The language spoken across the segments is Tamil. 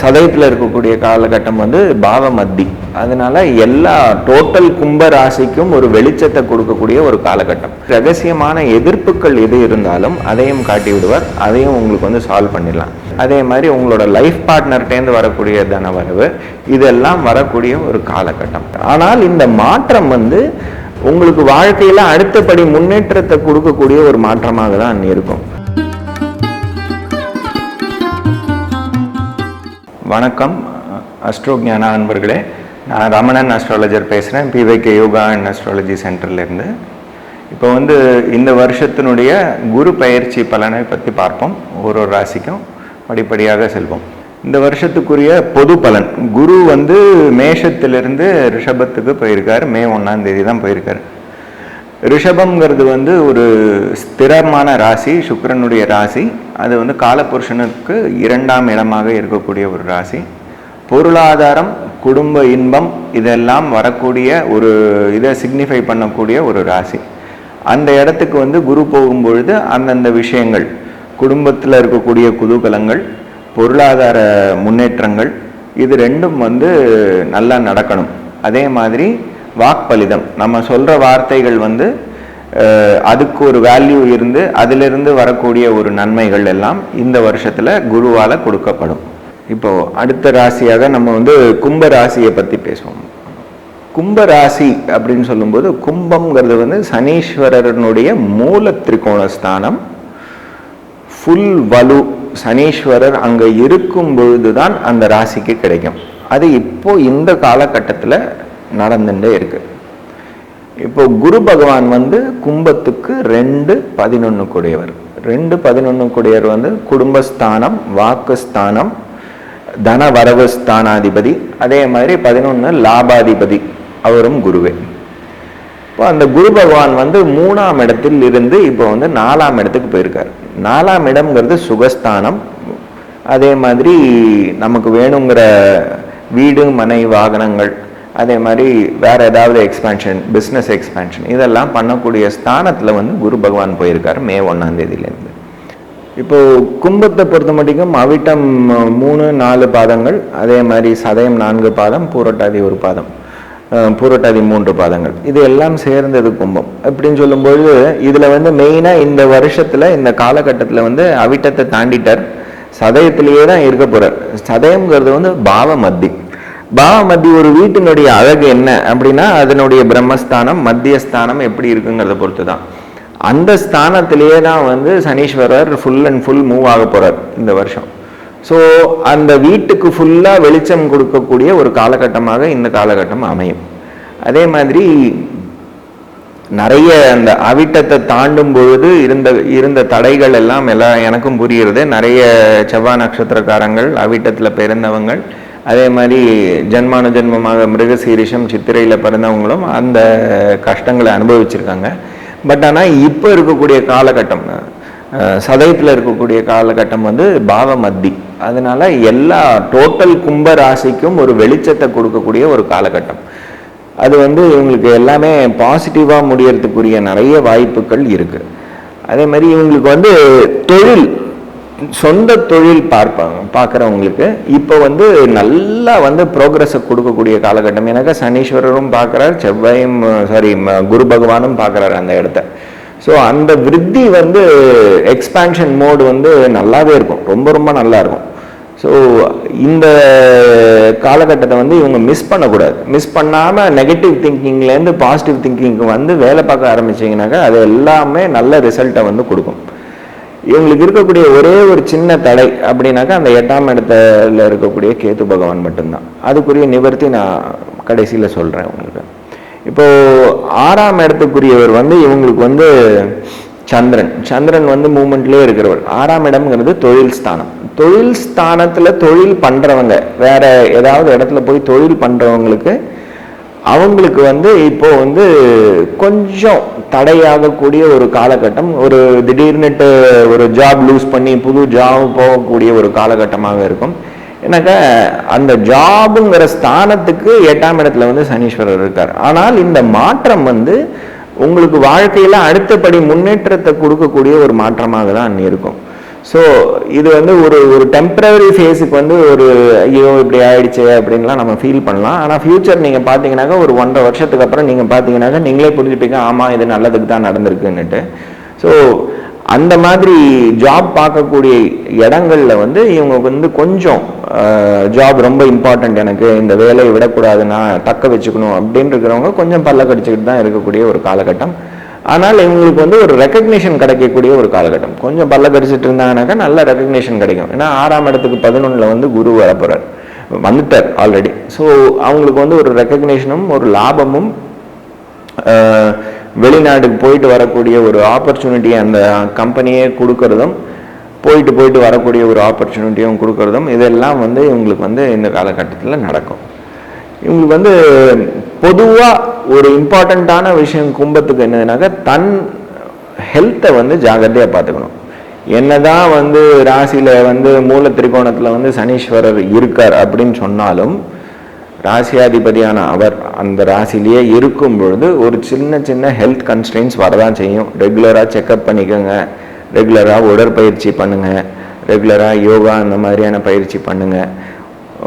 சதயத்தில் இருக்கக்கூடிய காலகட்டம் வந்து பாவ மத்தி அதனால எல்லா டோட்டல் கும்ப ராசிக்கும் ஒரு வெளிச்சத்தை கொடுக்கக்கூடிய ஒரு காலகட்டம். ரகசியமான எதிர்ப்புகள் எது இருந்தாலும் அதையும் காட்டி விடுவார். அதையும் உங்களுக்கு வந்து சால்வ் பண்ணிடலாம். அதே மாதிரி உங்களோட லைஃப் பார்ட்னர்கிட்டேருந்து வரக்கூடிய தனவரவு இதெல்லாம் வரக்கூடிய ஒரு காலகட்டம். ஆனால் இந்த மாற்றம் வந்து உங்களுக்கு வாழ்க்கையில் அடுத்தபடி முன்னேற்றத்தை கொடுக்கக்கூடிய ஒரு மாற்றமாக தான் இருக்கும். வணக்கம் அஸ்ட்ரோ ஞான அன்பர்களே. நான் ரமணன் அஸ்ட்ராலஜர் பேசுகிறேன் பிவைகே யோகா அண்ட் அஸ்ட்ராலஜி சென்டர்லேருந்து இப்போ வந்து இந்த வருஷத்தினுடைய குரு பயிற்சி பலனை பற்றி பார்ப்போம். ஒரு ஒரு ராசிக்கும் படிப்படியாக செல்வோம். இந்த வருஷத்துக்குரிய பொது பலன். குரு வந்து மேஷத்திலிருந்து ரிஷபத்துக்கு போயிருக்கார். மே ஒன்றாம் தேதி தான் போயிருக்கார். ரிஷபம்ங்கிறது வந்து ஒரு ஸ்திரமான ராசி சுக்கரனுடைய ராசி. அது வந்து காலபுருஷனுக்கு இரண்டாம் இடமாக இருக்கக்கூடிய ஒரு ராசி. பொருளாதாரம் குடும்ப இன்பம் இதெல்லாம் வரக்கூடிய ஒரு இதை சிக்னிஃபை பண்ணக்கூடிய ஒரு ராசி. அந்த இடத்துக்கு வந்து குரு போகும்பொழுது அந்தந்த விஷயங்கள் குடும்பத்தில் இருக்கக்கூடிய குதூகலங்கள் பொருளாதார முன்னேற்றங்கள் இது ரெண்டும் வந்து நல்லா நடக்கணும். அதே மாதிரி வாக்பலிதம் நம்ம சொல்கிற வார்த்தைகள் வந்து அதுக்கு ஒரு வேல்யூ இருந்து அதிலிருந்து வரக்கூடிய ஒரு நன்மைகள் எல்லாம் இந்த வருஷத்தில் குருவால் கொடுக்கப்படும். இப்போ அடுத்த ராசியாக நம்ம வந்து கும்ப ராசியை பற்றி பேசுவோம். கும்ப ராசி அப்படின்னு சொல்லும்போது கும்பம்ங்கிறது வந்து சனீஸ்வரனுடைய மூல திரிகோண ஸ்தானம் ஃபுல் வலு சனீஸ்வரர் அங்கே இருக்கும் பொழுதுதான் அந்த ராசிக்கு கிடைக்கும். அது இப்போ இந்த காலகட்டத்தில் நடந்துட்டே இருக்குது இப்போ குரு பகவான் வந்து கும்பத்துக்கு ரெண்டு பதினொன்று கூடியவர். ரெண்டு பதினொன்று கூடியவர் வந்து குடும்பஸ்தானம் வாக்குஸ்தானம் தன வரவு ஸ்தானாதிபதி. அதே மாதிரி பதினொன்று லாபாதிபதி. அவரும் குருவே. இப்போ அந்த குரு பகவான் வந்து மூணாம் இடத்தில் இருந்து இப்போ வந்து நாலாம் இடத்துக்கு போயிருக்கார். நாலாம் இடம்ங்கிறது சுகஸ்தானம். அதே மாதிரி நமக்கு வேணுங்கிற வீடு மனை வாகனங்கள் அதே மாதிரி வேறு ஏதாவது எக்ஸ்பேன்ஷன் பிஸ்னஸ் எக்ஸ்பேன்ஷன் இதெல்லாம் பண்ணக்கூடிய ஸ்தானத்தில் வந்து குரு பகவான் போயிருக்கார் மே ஒன்றாந்தேதியிலேருந்து இப்போது கும்பத்தை பொறுத்த மட்டும் அவிட்டம் மூணு நாலு பாதங்கள் அதே மாதிரி சதயம் நான்கு பாதம் பூரட்டாதி ஒரு பாதம் பூரட்டாதி மூன்று பாதங்கள். இது எல்லாம் சேர்ந்தது கும்பம். அப்படின்னு சொல்லும்பொழுது இதில் வந்து மெயினாக இந்த வருஷத்தில் இந்த காலகட்டத்தில் வந்து அவிட்டத்தை தாண்டிட்டார். சதயத்திலேயே தான் இருக்க போகிறார் சதயங்கிறது வந்து பாவ மத்தி. பாவமதி ஒரு வீட்டினுடைய அழகு என்ன அப்படின்னா அதனுடைய பிரம்மஸ்தானம் மத்தியஸ்தானம் எப்படி இருக்குங்கிறத பொறுத்து தான் அந்த ஸ்தானத்திலேயே தான் வந்து Saneeswarar full and full move ஆக போகிறார் இந்த வருஷம். ஸோ அந்த வீட்டுக்கு ஃபுல்லாக வெளிச்சம் கொடுக்கக்கூடிய ஒரு காலகட்டமாக இந்த காலகட்டம் அமையும். அதே மாதிரி நிறைய அந்த அவிட்டத்தை தாண்டும் பொழுது இருந்த இருந்த தடைகள் எல்லாம் எல்லாம் எனக்கும் புரியுறது நிறைய செவ்வாய் நட்சத்திரக்காரங்கள் அவிட்டத்தில் பிறந்தவங்கள் அதே மாதிரி ஜென்மான ஜென்மமாக மிருகசீரிஷம் சித்திரையில் பிறந்தவங்களும் அந்த கஷ்டங்களை அனுபவிச்சிருக்காங்க. பட் ஆனால் இப்போ இருக்கக்கூடிய காலகட்டம் சதயத்தில் இருக்கக்கூடிய காலகட்டம் வந்து பாவ மத்தி அதனால எல்லா டோட்டல் கும்ப ராசிக்கும் ஒரு வெளிச்சத்தை கொடுக்கக்கூடிய ஒரு காலகட்டம். அது வந்து இவங்களுக்கு எல்லாமே பாசிட்டிவாக முடியறதுக்குரிய நிறைய வாய்ப்புகள் இருக்குது அதே மாதிரி இவங்களுக்கு வந்து தொழில் சொந்த தொழில் பார்ப்பாங்க பார்க்குறவங்களுக்கு. இப்போ வந்து நல்லா வந்து ப்ரோக்ரஸை கொடுக்கக்கூடிய காலகட்டம். எனக்கு சனீஸ்வரரும் பார்க்குறாரு செவ்வாயும் சாரி குரு பகவானும் பார்க்குறாரு அந்த இடத்த. ஸோ அந்த விருத்தி வந்து எக்ஸ்பான்ஷன் மோடு வந்து நல்லாவே இருக்கும். ரொம்ப ரொம்ப நல்லா இருக்கும். ஸோ இந்த காலகட்டத்தை வந்து இவங்க மிஸ் பண்ணக்கூடாது. மிஸ் பண்ணாமல் நெகட்டிவ் திங்கிங்லேருந்து பாசிட்டிவ் திங்கிங்க்கு வந்து வேலை பார்க்க ஆரம்பிச்சிங்கனாக்கா அது எல்லாமே நல்ல ரிசல்ட்டை வந்து கொடுக்கும். இவங்களுக்கு இருக்கக்கூடிய ஒரே ஒரு சின்ன தடை அப்படின்னாக்கா அந்த எட்டாம் இடத்துல இருக்கக்கூடிய கேத்து பகவான் மட்டும்தான். அதுக்குரிய நிவர்த்தி நான் கடைசியில் சொல்கிறேன் உங்களுக்கு. இப்போது ஆறாம் இடத்துக்குரியவர் வந்து இவங்களுக்கு வந்து சந்திரன். சந்திரன் வந்து மூமெண்ட்லேயே இருக்கிறவர். ஆறாம் இடம்ங்கிறது தொழில் ஸ்தானம். தொழில் ஸ்தானத்தில் தொழில் பண்ணுறவங்க வேற ஏதாவது இடத்துல போய் தொழில் பண்ணுறவங்களுக்கு அவங்களுக்கு வந்து இப்போ வந்து கொஞ்சம் தடையாகக்கூடிய ஒரு காலகட்டம் ஒரு திடீர்னுட்டு ஒரு ஜாப் லூஸ் பண்ணி புது ஜாப் போகக்கூடிய ஒரு காலகட்டமாக இருக்கும். ஏன்னாக்கா அந்த ஜாபுங்கிற ஸ்தானத்துக்கு எட்டாம் இடத்துல வந்து சனீஸ்வரர் இருக்கார். ஆனால் இந்த மாற்றம் வந்து உங்களுக்கு வாழ்க்கையில் அடுத்தபடி முன்னேற்றத்தை கொடுக்கக்கூடிய ஒரு மாற்றமாக தான் இருக்கும். ஸோ இது வந்து ஒரு ஒரு டெம்பரரி ஃபேஸுக்கு வந்து ஒரு ஐயோ இப்படி ஆயிடுச்சு அப்படின்லாம் நம்ம ஃபீல் பண்ணலாம். ஆனால் ஃப்யூச்சர் நீங்கள் பார்த்தீங்கன்னாக்கா ஒரு ஒன்றரை வருஷத்துக்கு அப்புறம் நீங்கள் பார்த்தீங்கன்னாக்கா நீங்களே புரிஞ்சுப்பீங்க ஆமாம் இது நல்லதுக்கு தான் நடந்திருக்குன்னுட்டு. ஸோ அந்த மாதிரி ஜாப் பார்க்கக்கூடிய இடங்களில் வந்து இவங்க வந்து கொஞ்சம் ஜாப் ரொம்ப இம்பார்ட்டண்ட் எனக்கு இந்த வேலையை விடக்கூடாது நான் தக்க வச்சுக்கணும் அப்படின்னு இருக்கிறவங்க கொஞ்சம் பல்ல கடிச்சிக்கிட்டு தான் இருக்கக்கூடிய ஒரு காலகட்டம். ஆனால் இவங்களுக்கு வந்து ஒரு ரெக்கக்னேஷன் கிடைக்கக்கூடிய ஒரு காலகட்டம். கொஞ்சம் பல்ல கடிச்சிட்டு இருந்தாங்கனாக்கா நல்ல ரெக்கக்னேஷன் கிடைக்கும். ஏன்னா ஆறாம் இடத்துக்கு பதினொன்றில் வந்து குரு வரப்போகிறார் வந்துட்டார் ஆல்ரெடி ஸோ அவங்களுக்கு வந்து ஒரு ரெக்கக்னேஷனும் ஒரு லாபமும் வெளிநாட்டுக்கு போயிட்டு வரக்கூடிய ஒரு ஆப்பர்ச்சுனிட்டி அந்த கம்பெனியே கொடுக்கறதும் போயிட்டு போயிட்டு வரக்கூடிய ஒரு ஆப்பர்ச்சுனிட்டியும் கொடுக்கறதும் இதெல்லாம் வந்து இவங்களுக்கு வந்து இந்த காலகட்டத்தில் நடக்கும். இவங்களுக்கு வந்து பொதுவாக ஒரு இம்பார்ட்டண்ட்டான விஷயம் கும்பத்துக்கு என்னதுனாக்கா தன் ஹெல்த்தை வந்து ஜாகிரதையாக பார்த்துக்கணும். என்னதான் வந்து ராசியில் வந்து மூல திரிகோணத்தில் வந்து சனீஸ்வரர் இருக்கார் அப்படின்னு சொன்னாலும் ராசியாதிபதியான அவர் அந்த ராசிலேயே இருக்கும் பொழுது ஒரு சின்ன சின்ன ஹெல்த் கன்ஸ்டன்ஸ் வரதான் செய்யும். ரெகுலராக செக்கப் பண்ணிக்கோங்க. ரெகுலராக உடற்பயிற்சி பண்ணுங்கள் ரெகுலராக யோகா அந்த மாதிரியான பயிற்சி பண்ணுங்கள்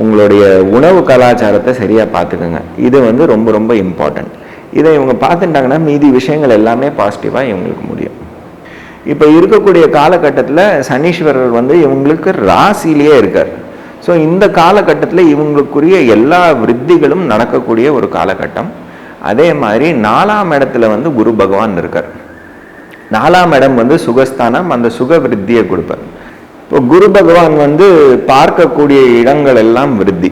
உங்களுடைய உணவு கலாச்சாரத்தை சரியாக பார்த்துக்கோங்க. இது வந்து ரொம்ப ரொம்ப இம்பார்ட்டண்ட் இதை இவங்க பார்த்துட்டாங்கன்னா மீதி விஷயங்கள் எல்லாமே பாசிட்டிவாக இவங்களுக்கு முடியும். இப்போ இருக்கக்கூடிய காலகட்டத்தில் சனீஸ்வரர் வந்து இவங்களுக்கு ராசிலேயே இருக்கார். ஸோ இந்த காலகட்டத்தில் இவங்களுக்குரிய எல்லா விருத்திகளும் நடக்கக்கூடிய ஒரு காலகட்டம். அதே மாதிரி நாலாம் இடத்துல வந்து குரு பகவான் இருக்கார். நாலாம் இடம் வந்து சுகஸ்தானம் அந்த சுக விருத்தியை கொடுப்பார். இப்போ குரு பகவான் வந்து பார்க்கக்கூடிய இடங்கள் எல்லாம் விருத்தி.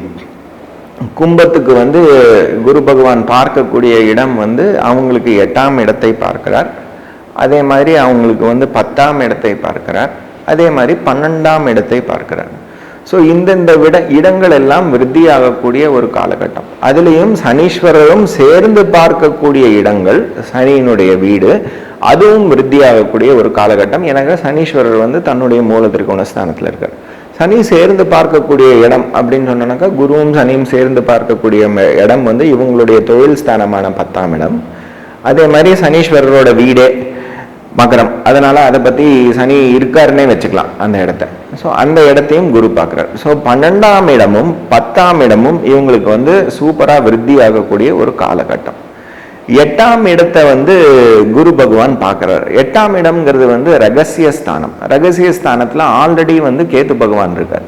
கும்பத்துக்கு வந்து குரு பகவான் பார்க்கக்கூடிய இடம் வந்து அவங்களுக்கு எட்டாம் இடத்தை பார்க்கிறார். அதே மாதிரி அவங்களுக்கு வந்து பத்தாம் இடத்தை பார்க்கிறார். அதே மாதிரி பன்னெண்டாம் இடத்தை பார்க்கிறார். ஸோ இந்தந்த விட இடங்கள் எல்லாம் விருத்தியாகக்கூடிய ஒரு காலகட்டம். அதுலேயும் சனீஸ்வரரும் சேர்ந்து பார்க்கக்கூடிய இடங்கள் சனியினுடைய வீடு அதுவும் விருத்தியாகக்கூடிய ஒரு காலகட்டம். எனக்கு சனீஸ்வரர் வந்து தன்னுடைய மூல திரிகோணஸ்தானத்தில் இருக்கார். சனி சேர்ந்து பார்க்கக்கூடிய இடம் அப்படின்னு சொன்னோன்னாக்கா குருவும் சனியும் சேர்ந்து பார்க்கக்கூடிய ம- இடம் வந்து இவங்களுடைய தொழில் ஸ்தானமான பத்தாம் இடம். அதே மாதிரி சனீஸ்வரரோட வீடே மகரம். அதனால அதை பத்தி சனி இருக்காருன்னே வச்சுக்கலாம் அந்த இடத்த. ஸோ அந்த இடத்தையும் குரு பார்க்குறார். ஸோ பன்னெண்டாம் இடமும் பத்தாம் இடமும் இவங்களுக்கு வந்து சூப்பரா விருத்தி ஆகக்கூடிய ஒரு காலகட்டம். எட்டாம் இடத்தை வந்து குரு பகவான் பார்க்குறார். எட்டாம் இடம்ங்கிறது வந்து ரகசிய ஸ்தானம். ரகசிய ஸ்தானத்துல ஆல்ரெடி வந்து கேத்து பகவான் இருக்கார்.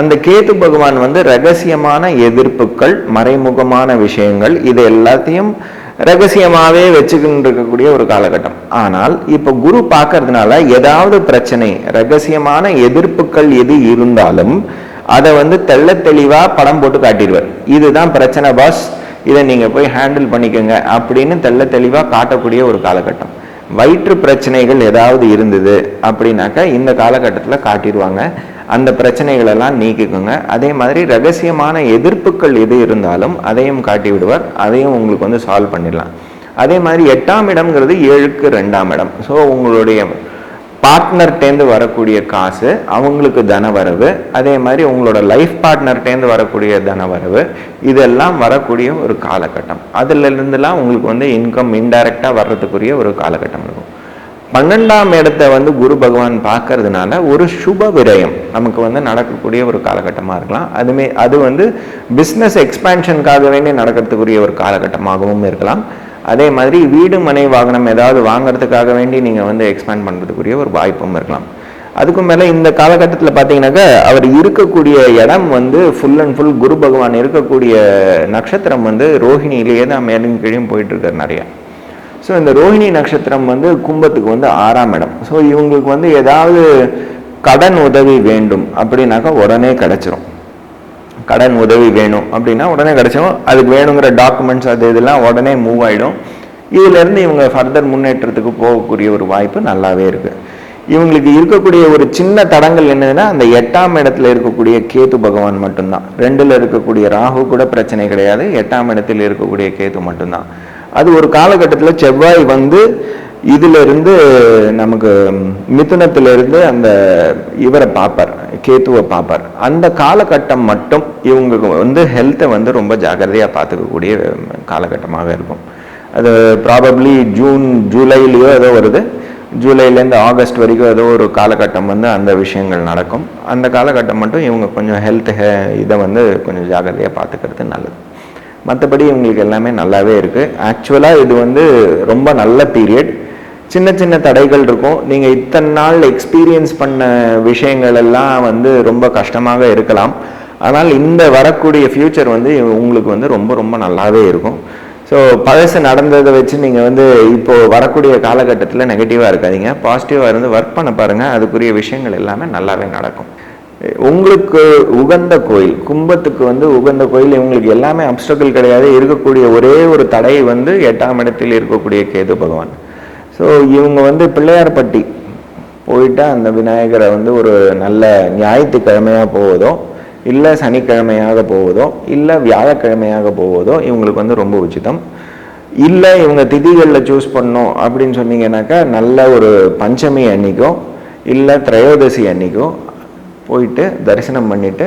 அந்த கேத்து பகவான் வந்து ரகசியமான எதிர்ப்புகள் மறைமுகமான விஷயங்கள் இது எல்லாத்தையும் ரகசியமாகவே வச்சுக்கிட்டு இருக்கக்கூடிய ஒரு காலகட்டம். ஆனால் இப்போ குரு பார்க்கறதுனால ஏதாவது பிரச்சனை ரகசியமான எதிர்ப்புகள் எது இருந்தாலும் அதை வந்து தெள்ள தெளிவாக படம் போட்டு காட்டிடுவார். இதுதான் பிரச்சனை பாஸ் இதை நீங்கள் போய் ஹேண்டில் பண்ணிக்கோங்க அப்படின்னு தெள்ள தெளிவாக காட்டக்கூடிய ஒரு காலகட்டம். வயிற்று பிரச்சனைகள் ஏதாவது இருந்தது அப்படின்னாக்கா இந்த காலகட்டத்தில் காட்டிடுவாங்க. அந்த பிரச்சனைகளெல்லாம் நீக்கிக்கோங்க. அதே மாதிரி ரகசியமான எதிர்ப்புகள் எது இருந்தாலும் அதையும் காட்டி விடுவார் அதையும் உங்களுக்கு வந்து சால்வ் பண்ணிடலாம். அதே மாதிரி எட்டாம் இடம்ங்கிறது ஏழுக்கு ரெண்டாம் இடம். ஸோ உங்களுடைய பார்ட்னர்டேந்து வரக்கூடிய காசு அவங்களுக்கு தனவரவு அதே மாதிரி உங்களோட லைஃப் பார்ட்னர்டேந்து வரக்கூடிய தனவரவு இதெல்லாம் வரக்கூடிய ஒரு காலகட்டம். அதுல இருந்துலாம் உங்களுக்கு வந்து இன்கம் இன்டைரக்டாக வர்றதுக்குரிய ஒரு காலகட்டம் பன்னெண்டாம் இடத்தை வந்து குரு பகவான் பார்க்கறதுனால ஒரு சுப விரயம். நமக்கு வந்து நடக்கக்கூடிய ஒரு காலகட்டமாக இருக்கலாம். அதுமே அது வந்து பிஸ்னஸ் எக்ஸ்பேன்ஷனுக்காக வேண்டி நடக்கிறதுக்குரிய ஒரு காலகட்டமாகவும் இருக்கலாம். அதே மாதிரி வீடு மனை வாகனம் ஏதாவது வாங்கிறதுக்காக வேண்டி நீங்கள் வந்து எக்ஸ்பேண்ட் பண்ணுறதுக்குரிய ஒரு வாய்ப்பும் இருக்கலாம். அதுக்கும் மேலே இந்த காலகட்டத்தில் பார்த்தீங்கன்னாக்கா அவர் இருக்கக்கூடிய இடம் வந்து ஃபுல் அண்ட் ஃபுல் குரு பகவான் இருக்கக்கூடிய நட்சத்திரம் வந்து ரோஹிணியிலேயே தான் மேலும் கீழே போயிட்டு இருக்கார் நிறையா. ஸோ இந்த ரோஹிணி நட்சத்திரம் வந்து கும்பத்துக்கு வந்து ஆறாம் இடம். ஸோ இவங்களுக்கு வந்து ஏதாவது கடன் உதவி வேண்டும் அப்படின்னாக்கா உடனே கிடச்சிரும். கடன் உதவி வேணும் அப்படின்னா உடனே கிடச்சிரும். அதுக்கு வேணுங்கிற டாக்குமெண்ட்ஸ் அது இதெல்லாம் உடனே மூவ் ஆகிடும் இதிலேருந்து இவங்க ஃபர்தர் முன்னேற்றத்துக்கு போகக்கூடிய ஒரு வாய்ப்பு நல்லாவே இருக்குது இவங்களுக்கு இருக்கக்கூடிய ஒரு சின்ன தடங்கள் என்னதுன்னா அந்த எட்டாம் இடத்துல இருக்கக்கூடிய கேத்து பகவான் மட்டும்தான். ரெண்டில் இருக்கக்கூடிய ராகு கூட பிரச்சனை கிடையாது. எட்டாம் இடத்தில் இருக்கக்கூடிய கேத்து மட்டும்தான். அது ஒரு காலகட்டத்தில் செவ்வாய் வந்து இதிலிருந்து நமக்கு மிதுனத்திலிருந்து அந்த இவரை பார்ப்பார் கேத்துவை பார்ப்பார். அந்த காலகட்டம் மட்டும் இவங்களுக்கு வந்து ஹெல்த்தை வந்து ரொம்ப ஜாகிரதையாக பார்த்துக்கக்கூடிய காலகட்டமாக இருக்கும். அது ப்ராபப்ளி ஜூன் ஜூலைலேயோ ஏதோ வருது. ஜூலைலேருந்து ஆகஸ்ட் வரைக்கும் ஏதோ ஒரு காலகட்டம் வந்து அந்த விஷயங்கள் நடக்கும். அந்த காலகட்டம் மட்டும் இவங்க கொஞ்சம் ஹெல்த் இதை வந்து கொஞ்சம் ஜாகிரதையாக பார்த்துக்கிறது நல்லது. மற்றபடி இவங்களுக்கு எல்லாமே நல்லாவே இருக்குது ஆக்சுவலாக இது வந்து ரொம்ப நல்ல பீரியட் சின்ன சின்ன தடைகள் இருக்கும். நீங்கள் இத்தனை நாள் எக்ஸ்பீரியன்ஸ் பண்ண விஷயங்கள் எல்லாம் வந்து ரொம்ப கஷ்டமாக இருக்கலாம். ஆனால் இந்த வரக்கூடிய ஃப்யூச்சர் வந்து உங்களுக்கு வந்து ரொம்ப ரொம்ப நல்லாவே இருக்கும். ஸோ பழசு நடந்ததை வச்சு நீங்கள் வந்து இப்போது வரக்கூடிய காலகட்டத்தில் நெகட்டிவாக இருக்காதீங்க. பாசிட்டிவாக இருந்து ஒர்க் பண்ண பாருங்கள் அதுக்குரிய விஷயங்கள் எல்லாமே நல்லாவே நடக்கும். உங்களுக்கு உகந்த கோயில் கும்பத்துக்கு வந்து உகந்த கோயில் இவங்களுக்கு எல்லாமே அப்டக்கிள் கிடையாது. இருக்கக்கூடிய ஒரே ஒரு தடை வந்து எட்டாம் இடத்தில் இருக்கக்கூடிய கேது பகவான். ஸோ இவங்க வந்து பிள்ளையார்பட்டி போயிட்டு அந்த விநாயகரை வந்து ஒரு நல்ல ஞாயிற்றுக்கிழமையாக போவதோ இல்லை சனிக்கிழமையாக போவதோ இல்லை வியாழக்கிழமையாக போவதோ இவங்களுக்கு வந்து ரொம்ப உச்சிதம். இல்லை இவங்க திதிகளில் சூஸ் பண்ணோம் அப்படின்னு சொன்னீங்கன்னாக்கா நல்ல ஒரு பஞ்சமி அன்னைக்கும் இல்லை திரையோதசி அன்னைக்கும் போயிட்டு தரிசனம் பண்ணிட்டு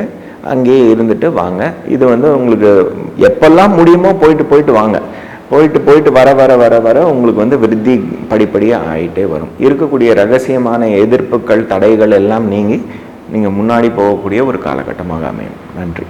அங்கேயே இருந்துட்டு வாங்க. இது வந்து உங்களுக்கு எப்பெல்லாம் முடியுமோ போயிட்டு போயிட்டு வாங்க. போயிட்டு போயிட்டு வர வர வர வர உங்களுக்கு வந்து விருத்தி படிப்படியாக ஆகிட்டே வரும். இருக்கக்கூடிய ரகசியமான எதிர்ப்புகள் தடைகள் எல்லாம் நீங்கி நீங்கள் முன்னாடி போகக்கூடிய ஒரு காலகட்டமாக அமையும். நன்றி.